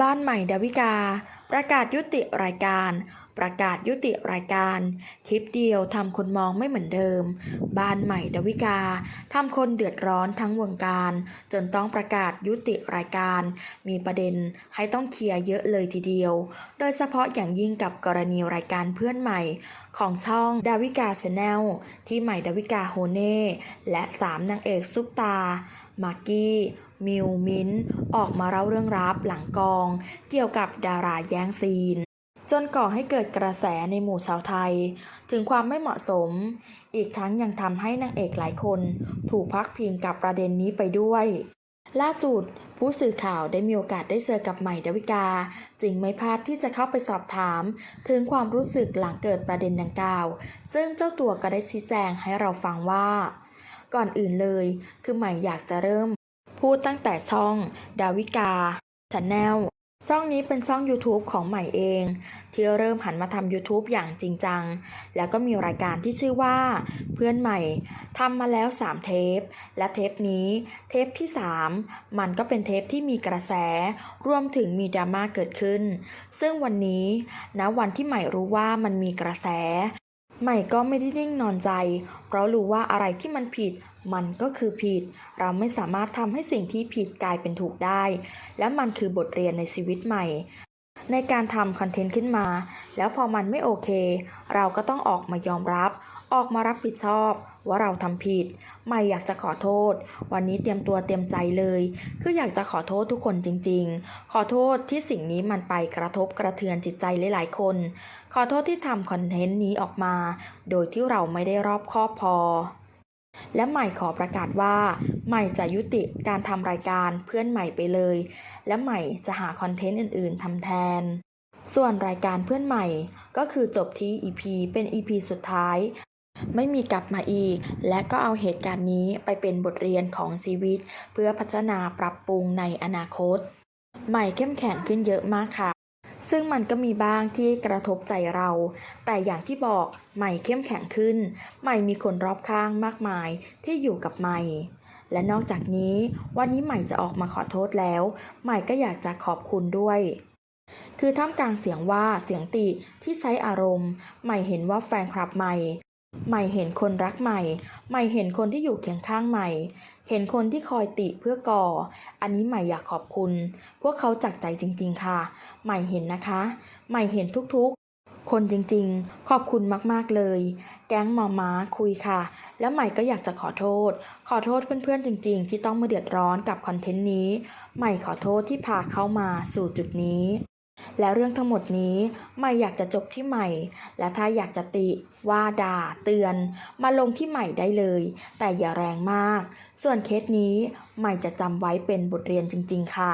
บ้านใหม่ดาวิกา ประกาศยุติรายการ ประกาศยุติรายการ คลิปเดียวทำคนมองไม่เหมือนเดิม บ้านใหม่ดาวิกาทำคนเดือดร้อนทั้งวงการ จนต้องประกาศยุติรายการ มีประเด็นให้ต้องเคลียร์เยอะเลยทีเดียว โดยเฉพาะอย่างยิ่งกับกรณีรายการเพื่อนใหม่ ของช่องดาวิกาชาแนลที่ใหม่ดาวิกาโฮเน่และสามนางเอกซุปตา มากกี้ มิว มิ้นท์ออกมาเล่าเรื่องรับหลังกอง เกี่ยวกับดาราแย่งซีน จนก่อให้เกิดกระแสในหมู่สาวไทย ถึงความไม่เหมาะสม อีกทั้งยังทำให้นางเอกหลายคน ถูกพักพิงกับประเด็นนี้ไปด้วย ล่าสุด ผู้สื่อข่าวได้มีโอกาสได้เจอกับใหม่ดาวิกา จึงไม่พลาดที่จะเข้าไปสอบถาม ถึงความรู้สึกหลังเกิดประเด็นดังกล่าว ซึ่งเจ้าตัวก็ได้ชี้แจงให้เราฟังว่า ก่อนอื่นเลย คือใหม่อยากจะเริ่ม พูดตั้งแต่ช่อง ดาวิกาชาแนล ช่องนี้เป็นช่อง YouTube ของใหม่เอง ที่เริ่มหันมาทำ YouTube อย่างจริงจัง แล้วก็มีรายการที่ชื่อว่า เพื่อนใหม่ทำมาแล้ว 3 เทป และเทปนี้เทปที่ 3 มันก็เป็นเทปที่มีกระแส รวมถึงมีดราม่าเกิดขึ้น ซึ่งวันนี้ณวันที่ใหม่รู้ว่ามันมีกระแส ใหม่ก็ไม่ได้นิ่งนอนใจ เพราะรู้ว่าอะไรที่มันผิด มันก็คือผิด เราไม่สามารถทำให้สิ่งที่ผิดกลายเป็นถูกได้ และมันคือบทเรียนในชีวิตใหม่ ในการทำคอนเทนต์ขึ้นมา แล้วพอมันไม่โอเค เราก็ต้องออกมายอมรับ ออกมารับผิดชอบว่าเราทำผิด ไม่อยากจะขอโทษ วันนี้เตรียมตัวเตรียมใจเลย คืออยากจะขอโทษทุกคนจริง ๆ ขอโทษที่สิ่งนี้มันไปกระทบกระเทือนจิตใจหลายๆคน ขอโทษที่ทำคอนเทนต์นี้ออกมา โดยที่เราไม่ได้รอบคอบพอ และใหม่ขอประกาศว่า ใหม่จะยุติการทำรายการเพื่อนใหม่ไปเลย และใหม่จะหาคอนเทนต์อื่น ๆทำแทน ส่วนรายการเพื่อนใหม่ก็คือจบที่ EP เป็น EP สุดท้าย ไม่มีกลับมาอีก และก็เอาเหตุการณ์นี้ไปเป็นบทเรียนของชีวิต เพื่อพัฒนาปรับปรุงในอนาคต ใหม่เข้มแข็งขึ้นเยอะมากค่ะ ซึ่งมันก็มีบ้างที่กระทบใจเรา แต่อย่างที่บอกใหม่เข้มแข็งขึ้น ใหม่มีคนรอบข้างมากมายที่อยู่กับใหม่ และนอกจากนี้วันนี้ใหม่จะออกมาขอโทษแล้ว ใหม่ก็อยากจะขอบคุณด้วยคือท่ามกลางเสียงว่าเสียงติที่ใช้อารมณ์ ใหม่เห็นว่าแฟนคลับใหม่ ใหม่เห็นคนรักใหม่ ใหม่เห็นคนที่อยู่เคียงข้างใหม่ เห็นคนที่คอยติเพื่อก่อ อันนี้ใหม่อยากขอบคุณ พวกเขาจากใจจริง ๆ ค่ะ ใหม่เห็นนะคะ ใหม่เห็นทุกๆ คนจริงๆ ขอบคุณมากๆเลย แก๊งหมอม้าคุยค่ะ แล้วใหม่ก็อยากจะขอโทษ ขอโทษเพื่อนๆจริง ๆ ที่ต้องมาเดือดร้อนกับคอนเทนต์นี้ ใหม่ขอโทษที่พาเข้ามาสู่จุดนี้ และเรื่องทั้งหมดนี้ใหม่อยากจะจบที่ใหม่ และถ้าอยากจะติว่าด่าเตือน มาลงที่ใหม่ได้เลย แต่อย่าแรงมาก ส่วนเคสนี้ใหม่จะจำไว้เป็นบทเรียนจริง ๆ ค่ะ